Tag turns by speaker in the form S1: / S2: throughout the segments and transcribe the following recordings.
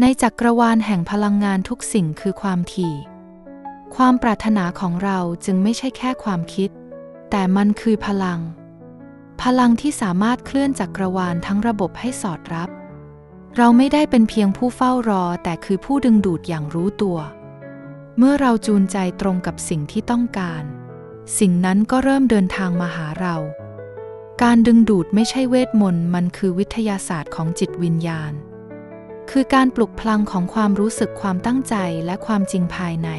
S1: ในจักรวาลแห่งพลังงานทุกสิ่งคือความถี่ ความปรารถนาของเราจึงไม่ใช่แค่ความคิด แต่มันคือพลัง พลังที่สามารถเคลื่อนจักรวาลทั้งระบบให้สอดรับ เราไม่ได้เป็นเพียงผู้เฝ้ารอแต่คือผู้ดึงดูดอย่างรู้ตัว เมื่อเราจูนใจตรงกับสิ่งที่ต้องการ สิ่งนั้นก็เริ่มเดินทางมาหาเรา การดึงดูดไม่ใช่เวทมนต์มันคือวิทยาศาสตร์ของจิตวิญญาณ คือการปลุกพลังของความรู้สึกความตั้งใจและความจริงภายใน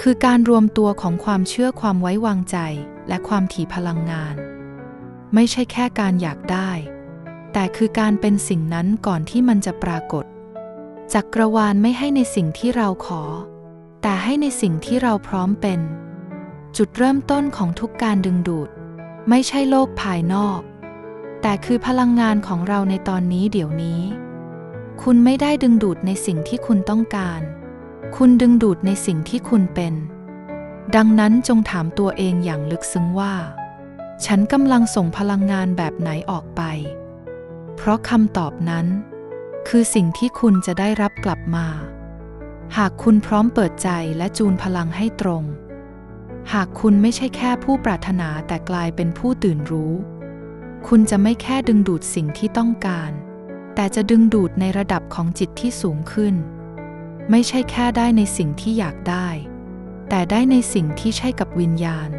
S1: คือการรวมตัวของความเชื่อความไว้วางใจ และความถี่พลังงาน ไม่ใช่แค่การอยากได้ แต่คือการเป็นสิ่งนั้นก่อนที่มันจะปรากฏ จักรวาลไม่ให้ในสิ่งที่เราขอ แต่ให้ในสิ่งที่เราพร้อมเป็น จุดเริ่มต้นของทุกการดึงดูด ไม่ใช่โลกภายนอก แต่คือพลังงานของเราในตอนนี้เดี๋ยวนี้ คุณไม่ได้ดึงดูดในสิ่งที่คุณต้องการ คุณดึงดูดในสิ่งที่คุณเป็น ดังนั้นจงถามตัวเองอย่างลึกซึ้งว่า ฉันกำลังส่งพลังงานแบบไหนออกไป เพราะคำตอบนั้น คือสิ่งที่คุณจะได้รับกลับมา หากคุณพร้อมเปิดใจและจูนพลังให้ตรง หากคุณไม่ใช่แค่ผู้ปรารถนาแต่กลายเป็นผู้ตื่นรู้ คุณจะไม่แค่ดึงดูดสิ่งที่ต้องการ แต่จะดึงดูดในระดับของจิตที่สูงขึ้น ไม่ใช่แค่ได้ในสิ่งที่อยากได้ แต่ได้ในสิ่งที่ใช่กับวิญญาณ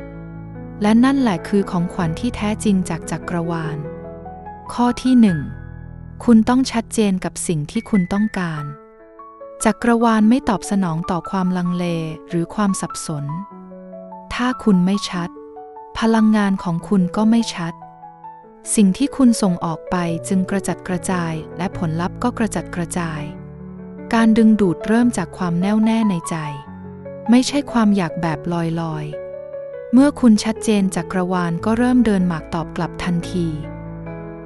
S1: และนั่นแหละคือของขวัญที่แท้จริงจากจักรวาล ข้อที่หนึ่งคุณต้องชัดเจนกับสิ่งที่คุณต้องการ จักรวาลไม่ตอบสนองต่อความลังเลหรือความสับสน ถ้าคุณไม่ชัด พลังงานของคุณก็ไม่ชัด สิ่งที่คุณส่งออกไปจึงกระจัดกระจาย และผลลัพธ์ก็กระจัดกระจาย การดึงดูดเริ่มจากความแน่วแน่ในใจ ไม่ใช่ความอยากแบบลอยๆ เมื่อคุณชัดเจนจักรวาลก็เริ่มเดินหมากตอบกลับทันที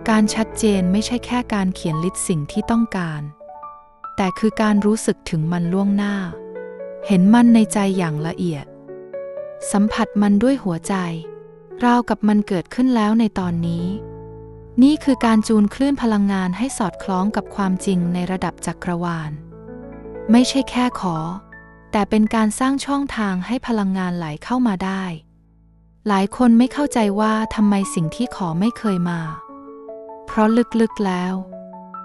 S1: การชัดเจนไม่ใช่แค่การเขียนลิสต์สิ่งที่ต้องการ แต่คือการรู้สึกถึงมันล่วงหน้า เห็นมันในใจอย่างละเอียด สัมผัสมันด้วยหัวใจราวกับมันเกิดขึ้นแล้วในตอนนี้ นี่คือการจูนคลื่นพลังงานให้สอดคล้องกับความจริงในระดับจักรวาล ไม่ใช่แค่ขอ แต่เป็นการสร้างช่องทางให้พลังงานไหลเข้ามาได้ หลายคนไม่เข้าใจว่าทำไมสิ่งที่ขอไม่เคยมา เพราะลึกๆแล้ว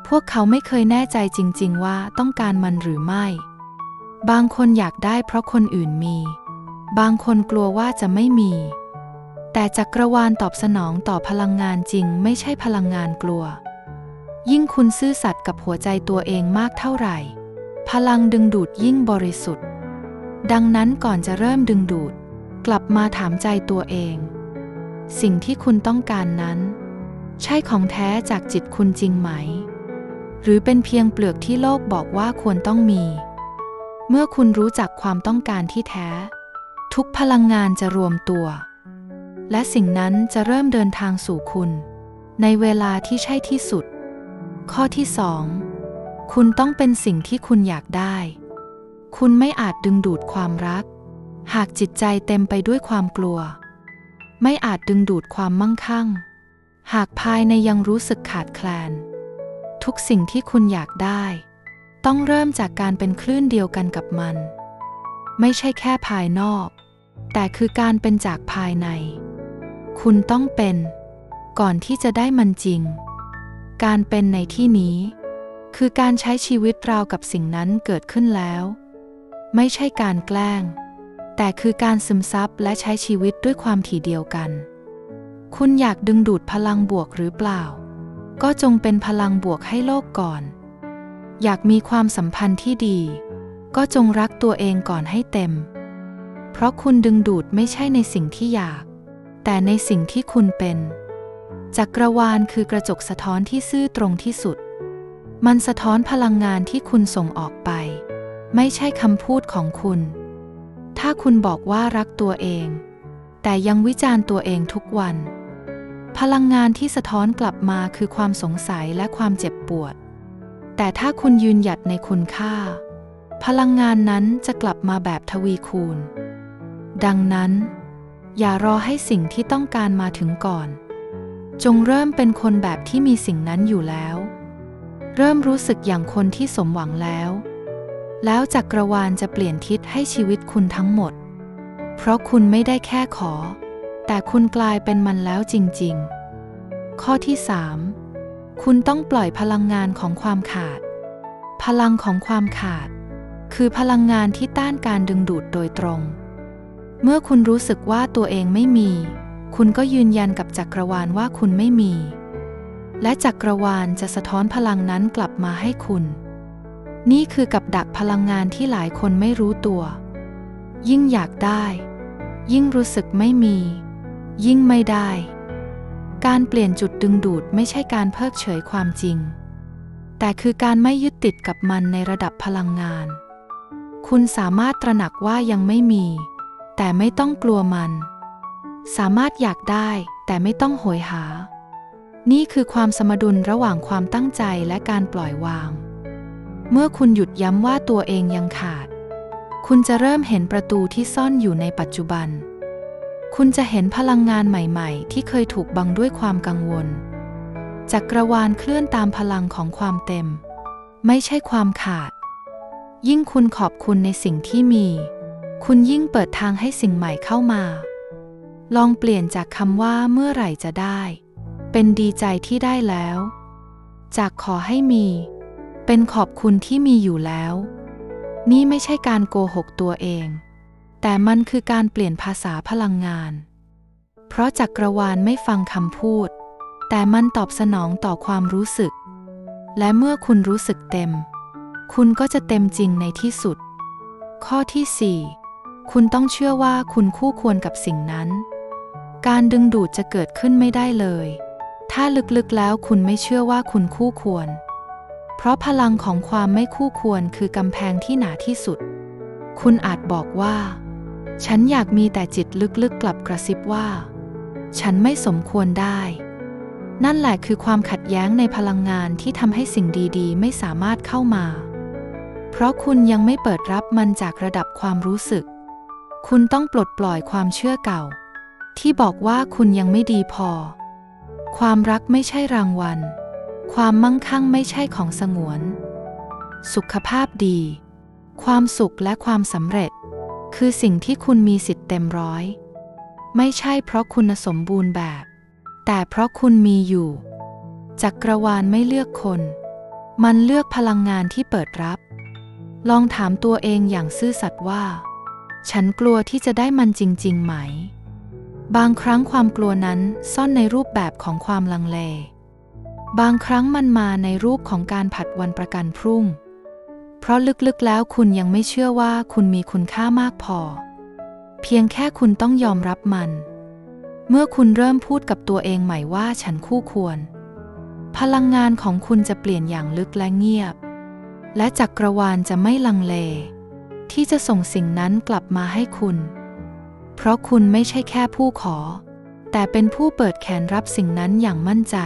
S1: พวกเขาไม่เคยแน่ใจจริง ๆ ว่าต้องการมันหรือไม่ บางคนอยากได้เพราะคนอื่นมี บางคนกลัวว่าจะไม่มี แต่จักรวาลตอบสนองต่อพลังงานจริงไม่ใช่พลังงานกลัว ยิ่งคุณซื่อสัตย์กับหัวใจตัวเองมากเท่าไหร่ พลังดึงดูดยิ่งบริสุทธิ์ ดังนั้นก่อนจะเริ่มดึงดูด กลับมาถามใจตัวเอง สิ่งที่คุณต้องการนั้น ใช่ของแท้จากจิตคุณจริงไหม หรือเป็นเพียงเปลือกที่โลกบอกว่าควรต้องมี เมื่อคุณรู้จักความต้องการที่แท้ ทุกพลังงานจะรวมตัว และสิ่งนั้นจะเริ่มเดินทางสู่คุณ ในเวลาที่ใช่ที่สุด ข้อที่สองคุณต้องเป็นสิ่งที่คุณอยากได้ คุณไม่อาจดึงดูดความรัก หากจิตใจเต็มไปด้วยความกลัว ไม่อาจดึงดูดความมั่งคั่ง หากภายในยังรู้สึกขาดแคลน ทุกสิ่งที่คุณอยากได้ ต้องเริ่มจากการเป็นคลื่นเดียวกันกับมัน ไม่ใช่แค่ภายนอก แต่คือการเป็นจากภายใน คุณต้องเป็น ก่อนที่จะได้มันจริง การเป็นในที่นี้ คือการใช้ชีวิตราวกับสิ่งนั้นเกิดขึ้นแล้ว ไม่ใช่การแกล้ง แต่คือการซึมซับและใช้ชีวิตด้วยความถี่เดียวกัน คุณอยากดึงดูดพลังบวกหรือเปล่า ก็จงเป็นพลังบวกให้โลกก่อน อยากมีความสัมพันธ์ที่ดี ก็จงรักตัวเองก่อนให้เต็ม เพราะคุณดึงดูดไม่ใช่ในสิ่งที่อยาก แต่ในสิ่งที่คุณเป็น จักรวาลคือกระจกสะท้อนที่ซื่อตรงที่สุด มันสะท้อนพลังงานที่คุณส่งออกไป ไม่ใช่คำพูดของคุณ ถ้าคุณบอกว่ารักตัวเอง แต่ยังวิจารณ์ตัวเองทุกวัน พลังงานที่สะท้อนกลับมาคือความสงสัยและความเจ็บปวด แต่ถ้าคุณยืนหยัดในคุณค่า พลังงานนั้นจะกลับมาแบบทวีคูณ ดังนั้น อย่ารอให้สิ่งที่ต้องการมาถึงก่อน จงเริ่มเป็นคนแบบที่มีสิ่งนั้นอยู่แล้ว เริ่มรู้สึกอย่างคนที่สมหวังแล้ว แล้วจักรวาลจะเปลี่ยนทิศให้ชีวิตคุณทั้งหมด เพราะคุณไม่ได้แค่ขอ แต่คุณกลายเป็นมันแล้วจริง ๆ ข้อที่ 3 คุณต้องปล่อยพลังงานของความขาด พลังของความขาด คือพลังงานที่ต้านการดึงดูดโดยตรง เมื่อคุณรู้สึกว่าตัวเองไม่มี คุณก็ยืนยันกับจักรวาลว่าคุณไม่มี และจักรวาลจะสะท้อนพลังนั้นกลับมาให้คุณ นี่คือกับดักพลังงานที่หลายคนไม่รู้ตัว ยิ่งอยากได้ ยิ่งรู้สึกไม่มี ยิ่งไม่ได้ การเปลี่ยนจุดดึงดูดไม่ใช่การเพิกเฉยความจริง แต่คือการไม่ยึดติดกับมันในระดับพลังงาน คุณสามารถตระหนักว่ายังไม่มี แต่ไม่ต้องกลัวมัน สามารถอยากได้แต่ไม่ต้องโหยหา นี่คือความสมดุลระหว่างความตั้งใจและการปล่อยวาง เมื่อคุณหยุดย้ำว่าตัวเองยังขาด คุณจะเริ่มเห็นประตูที่ซ่อนอยู่ในปัจจุบัน คุณจะเห็นพลังงานใหม่ ๆ ที่เคยถูกบังด้วยความกังวล จักรวาลเคลื่อนตามพลังของความเต็ม ไม่ใช่ความขาด ยิ่งคุณขอบคุณในสิ่งที่มี คุณยิ่งเปิดทางให้สิ่งใหม่เข้ามา ลองเปลี่ยนจากคำว่าเมื่อไหร่จะได้ เป็นดีใจที่ได้แล้ว จากขอให้มี เป็นขอบคุณที่มีอยู่แล้ว นี่ไม่ใช่การโกหกตัวเอง แต่มันคือการเปลี่ยนภาษาพลังงาน เพราะจักรวาลไม่ฟังคำพูด แต่มันตอบสนองต่อความรู้สึก และเมื่อคุณรู้สึกเต็ม คุณก็จะเต็มจริงในที่สุดข้อที่ 4 คุณต้องเชื่อว่าคุณคู่ควรกับสิ่งนั้น การดึงดูดจะเกิดขึ้นไม่ได้เลย ถ้าลึกๆแล้วคุณไม่เชื่อว่าคุณคู่ควร เพราะพลังของความไม่คู่ควรคือกำแพงที่หนาที่สุด คุณอาจบอกว่า ฉันอยากมีแต่จิตลึกๆกลับกระซิบว่า ฉันไม่สมควรได้ นั่นแหละคือความขัดแย้งในพลังงานที่ทำให้สิ่งดีๆ ไม่สามารถเข้ามา เพราะคุณยังไม่เปิดรับมันจากระดับความรู้สึก คุณต้องปลดปล่อยความเชื่อเก่า ที่บอกว่าคุณยังไม่ดีพอ ความรักไม่ใช่รางวัล ความมั่งคั่งไม่ใช่ของสงวน สุขภาพดี ความสุขและความสำเร็จ คือสิ่งที่คุณมีสิทธิ์เต็มร้อย ไม่ใช่เพราะคุณสมบูรณ์แบบ แต่เพราะคุณมีอยู่ จักรวาลไม่เลือกคน มันเลือกพลังงานที่เปิดรับ ลองถามตัวเองอย่างซื่อสัตย์ว่า ฉันกลัวที่จะได้มันจริง ๆ ไหม บางครั้งความกลัวนั้นซ่อนในรูปแบบของความลังเล บางครั้งมันมาในรูปของการผัดวันประกันพรุ่ง เพราะลึกๆแล้วคุณยังไม่เชื่อว่าคุณมีคุณค่ามากพอ เพียงแค่คุณต้องยอมรับมัน เมื่อคุณเริ่มพูดกับตัวเองใหม่ว่าฉันคู่ควร พลังงานของคุณจะเปลี่ยนอย่างลึกและเงียบ และจักรวาลจะไม่ลังเล ที่จะส่งสิ่งนั้นกลับมาให้คุณ เพราะคุณไม่ใช่แค่ผู้ขอ แต่เป็นผู้เปิดแขนรับสิ่งนั้นอย่างมั่นใจ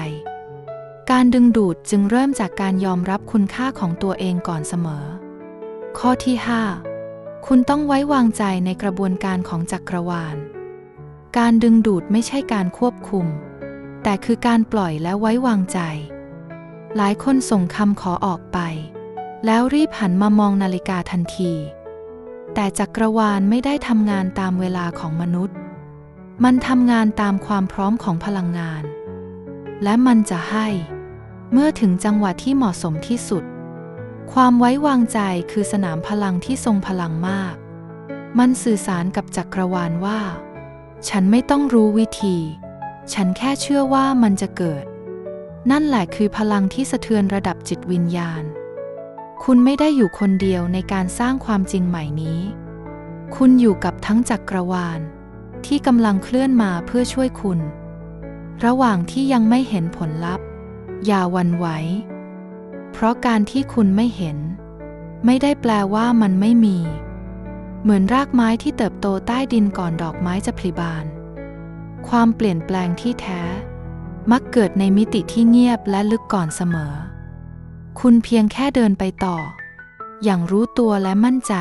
S1: การดึงดูดจึงเริ่มจากการยอมรับคุณค่าของตัวเองก่อนเสมอ ข้อที่ 5 คุณต้องไว้วางใจในกระบวนการของจักรวาล การดึงดูดไม่ใช่การควบคุม แต่คือการปล่อยและไว้วางใจ หลายคนส่งคำขอออกไป แล้วรีบหันมามองนาฬิกาทันที แต่จักรวาลไม่ได้ทำงานตามเวลาของมนุษย์ มันทำงานตามความพร้อมของพลังงาน และมันจะให้ เมื่อถึงจังหวะที่เหมาะสมที่สุด ความไว้วางใจคือสนามพลังที่ทรงพลังมาก มันสื่อสารกับจักรวาลว่า ฉันไม่ต้องรู้วิธี ฉันแค่เชื่อว่ามันจะเกิด นั่นแหละคือพลังที่สะเทือนระดับจิตวิญญาณ คุณไม่ได้อยู่คนเดียวในการสร้างความจริงใหม่นี้ คุณอยู่กับทั้งจักรวาล ที่กำลังเคลื่อนมาเพื่อช่วยคุณ ระหว่างที่ยังไม่เห็นผลลัพธ์ อย่าวันไหว เพราะการที่คุณไม่เห็น ไม่ได้แปลว่ามันไม่มี เหมือนรากไม้ที่เติบโตใต้ดินก่อนดอกไม้จะผลิบาน ความเปลี่ยนแปลงที่แท้ มักเกิดในมิติที่เงียบและลึกก่อนเสมอ คุณเพียงแค่เดินไปต่อ อย่างรู้ตัวและมั่นใจ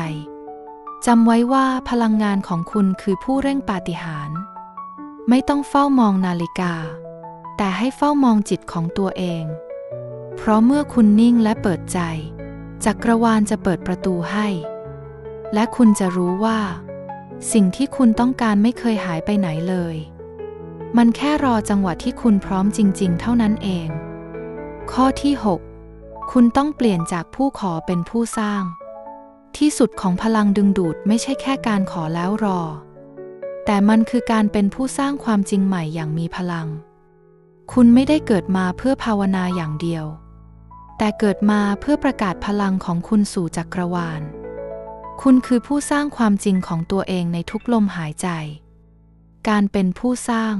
S1: จำไว้ว่าพลังงานของคุณคือผู้เร่งปาฏิหาริย์ไม่ต้องเฝ้ามองนาฬิกา แต่ให้เฝ้ามองจิตของตัวเอง เพราะเมื่อคุณนิ่งและเปิดใจ จักรวาลจะเปิดประตูให้ และคุณจะรู้ว่า สิ่งที่คุณต้องการไม่เคยหายไปไหนเลย มันแค่รอจังหวะที่คุณพร้อมจริง ๆ เท่านั้นเอง ข้อที่ 6 คุณต้องเปลี่ยนจากผู้ขอเป็นผู้สร้าง ที่สุดของพลังดึงดูดไม่ใช่แค่การขอแล้วรอ แต่มันคือการเป็นผู้สร้างความจริงใหม่อย่างมีพลัง คุณไม่ได้เกิดมาเพื่อภาวนาอย่างเดียว แต่เกิดมาเพื่อประกาศพลังของคุณสู่จักรวาล คุณคือผู้สร้างความจริงของตัวเองในทุกลมหายใจ การเป็นผู้สร้าง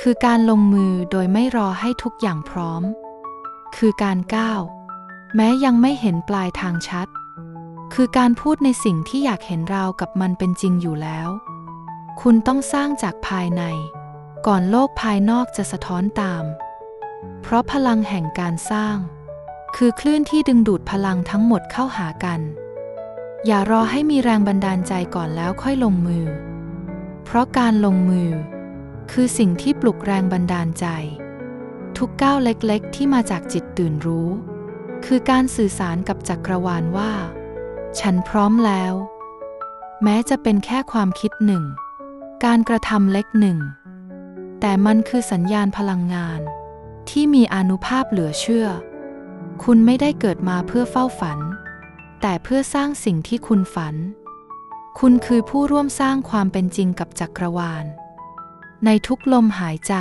S1: คือการลงมือโดยไม่รอให้ทุกอย่างพร้อม คือการก้าว แม้ยังไม่เห็นปลายทางชัด คือการพูดในสิ่งที่อยากเห็นราวกับมันเป็นจริงอยู่แล้ว คุณต้องสร้างจากภายใน ก่อนโลกภายนอกจะสะท้อนตาม เพราะพลังแห่งการสร้าง คือคลื่นที่ดึงดูดพลังทั้งหมดเข้าหากัน อย่ารอให้มีแรงบันดาลใจก่อนแล้วค่อยลงมือ เพราะการลงมือ คือสิ่งที่ปลุกแรงบันดาลใจ ทุกก้าวเล็กๆ ที่มาจากจิตตื่นรู้ คือการสื่อสารกับจักรวาลว่า ฉันพร้อมแล้ว แม้จะเป็นแค่ความคิดหนึ่ง การกระทำเล็กหนึ่ง แต่มันคือสัญญาณพลังงาน ที่มีอนุภาพเหลือเชื่อ คุณไม่ได้เกิดมาเพื่อเฝ้าฝัน แต่เพื่อสร้างสิ่งที่คุณฝัน คุณคือผู้ร่วมสร้างความเป็นจริงกับจักรวาล ในทุกลมหายใจ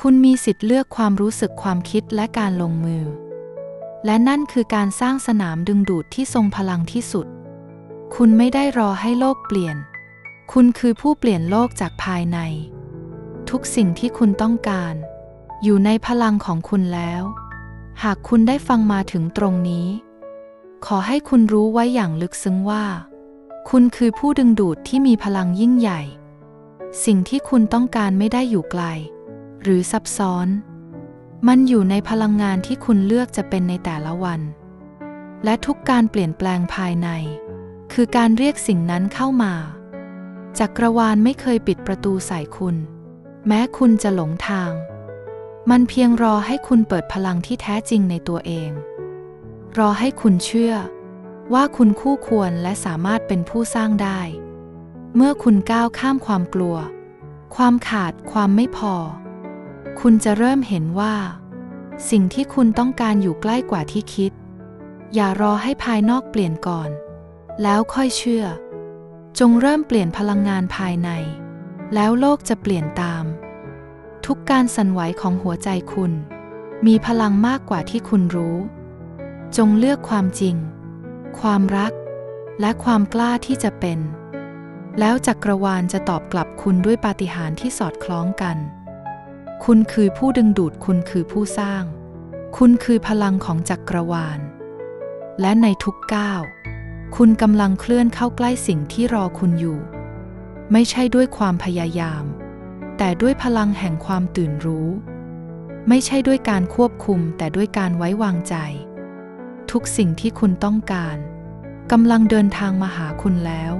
S1: คุณมีสิทธิ์เลือกความรู้สึกความคิดและการลงมือ และนั่นคือการสร้างสนามดึงดูดที่ทรงพลังที่สุด คุณไม่ได้รอให้โลกเปลี่ยน คุณคือผู้เปลี่ยนโลกจากภายใน ทุกสิ่งที่คุณต้องการ อยู่ในพลังของคุณแล้ว หากคุณได้ฟังมาถึงตรงนี้ ขอให้คุณรู้ไว้อย่างลึกซึ้งว่า คุณคือผู้ดึงดูดที่มีพลังยิ่งใหญ่ สิ่งที่คุณต้องการไม่ได้อยู่ไกล หรือซับซ้อน มันอยู่ในพลังงานที่คุณเลือกจะเป็นในแต่ละวัน และทุกการเปลี่ยนแปลงภายใน คือการเรียกสิ่งนั้นเข้ามาจักรวาลไม่เคยปิดประตูใส่คุณ แม้คุณจะหลงทาง มันเพียงรอให้คุณเปิดพลังที่แท้จริงในตัวเอง รอให้คุณเชื่อ ว่าคุณคู่ควรและสามารถเป็นผู้สร้างได้ เมื่อคุณก้าวข้ามความกลัว ความขาดความไม่พอ คุณจะเริ่มเห็นว่า สิ่งที่คุณต้องการอยู่ใกล้กว่าที่คิด อย่ารอให้ภายนอกเปลี่ยนก่อน แล้วค่อยเชื่อ จงเริ่มเปลี่ยนพลังงานภายใน แล้วโลกจะเปลี่ยนตาม ทุกการสั่นไหวของหัวใจคุณ มีพลังมากกว่าที่คุณรู้ จงเลือกความจริง ความรัก และความกล้าที่จะเป็น แล้วจักรวาลจะตอบกลับคุณด้วยปาฏิหาริย์ที่สอดคล้องกัน คุณคือผู้ดึงดูดคุณคือผู้สร้าง คุณคือพลังของจักรวาล และในทุกก้าว คุณกำลังเคลื่อนเข้าใกล้สิ่งที่รอคุณอยู่ ไม่ใช่ด้วยความพยายาม แต่ด้วยพลังแห่งความตื่นรู้ ไม่ใช่ด้วยการควบคุมแต่ด้วยการไว้วางใจ ทุกสิ่งที่คุณต้องการกำลังเดินทางมาหาคุณแล้ว